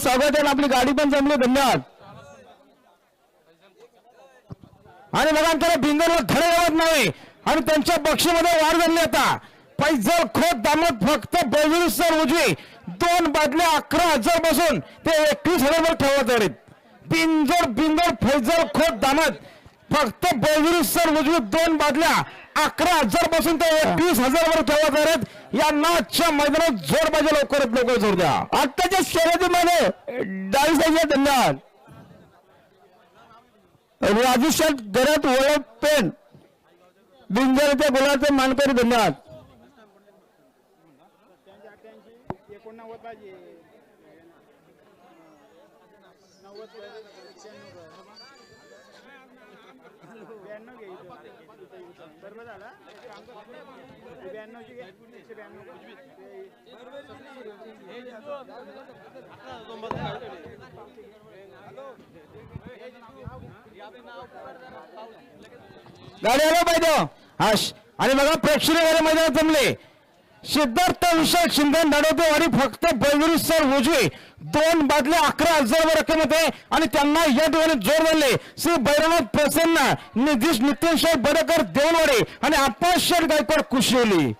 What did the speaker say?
स्वागत आहे आपली गाडी पण जमली धन्यवाद. आणि बघा त्याला बिंगरवर धडे लावत नाही. आणि त्यांच्या बक्षीमध्ये वाढ झाली आता. पैजल खोत दामत फक्त बेवीस सर उजवी. दोन बादल्या अकरा हजार बसून ते एकवीस हजारवर ठेवत आहेत. बिंजोड बिंजोड फैजल खोत दामत फक्त बेवीस सर उजवी दोन बादल्या अकरा हजार बसून ते एकवीस हजारवर ठेवत आहेत. या नाचच्या मैदानात जोर पाहिजे लवकरात लवकर जोर द्या. आत्ताच्या शर्यतीमध्ये धन्यवाद राजूशेठ गरत वळद पेन बिंजरच्या गुलाचे मानकर धन्यवाद ब्याण्णव गाडी आलो पाहिजे हाश आणि बघा प्रेक्षणीय गाडी मैदानात जमले. सिद्धार्थ विशाल शिंदे नडोदेवाडी फक्त बैगुरी सर उजवे. दोन बादले अकरा हजार रक्कम होते आणि त्यांना या ठिकाणी जोर धरले श्री बैरवनाथ प्रसन्न निधीश नितीन शेठ बडकर देववाडे आणि अप्पा शेठ गायकवाड कुशिवली